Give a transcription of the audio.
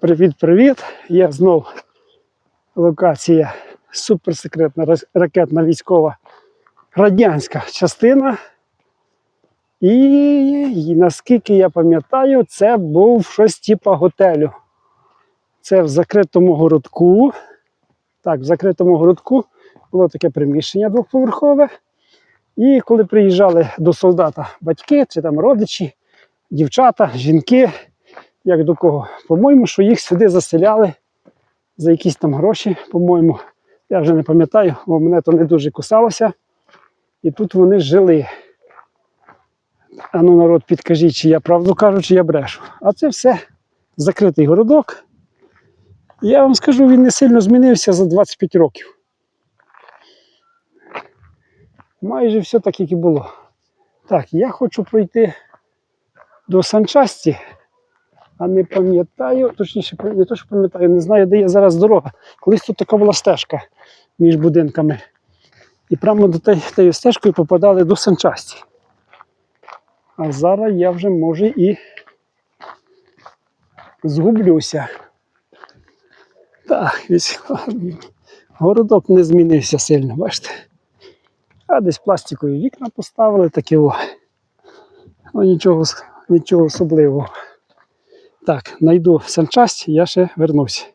Привіт-привіт! Я знов локація суперсекретна ракетна військова радянська частина. І, і наскільки я пам'ятаю, це був щось типа готелю. Це в закритому городку. Так, в закритому городку було таке приміщення двохповерхове. І коли приїжджали до солдата батьки чи там родичі, дівчата, жінки, як до кого, по-моєму, що їх сюди заселяли за якісь там гроші, по-моєму. Я вже не пам'ятаю, бо мене то не дуже кусалося. І тут вони жили. Ану, народ, підкажіть, чи я правду кажу, чи я брешу. А це все закритий городок. Я вам скажу, він не сильно змінився за 25 років. Майже все так, як і було. Так, я хочу пройти до санчасті, а не пам'ятаю, точніше, не то, що пам'ятаю, не знаю, де є зараз дорога. Колись тут така була стежка між будинками. І прямо до тієї стежкою попадали до санчасті. А зараз я вже може і згублюся. Так, городок не змінився сильно, бачите? А десь пластикові вікна поставили такі о. Ну, нічого, нічого особливого. Так, найду санчасть, я ще вернусь.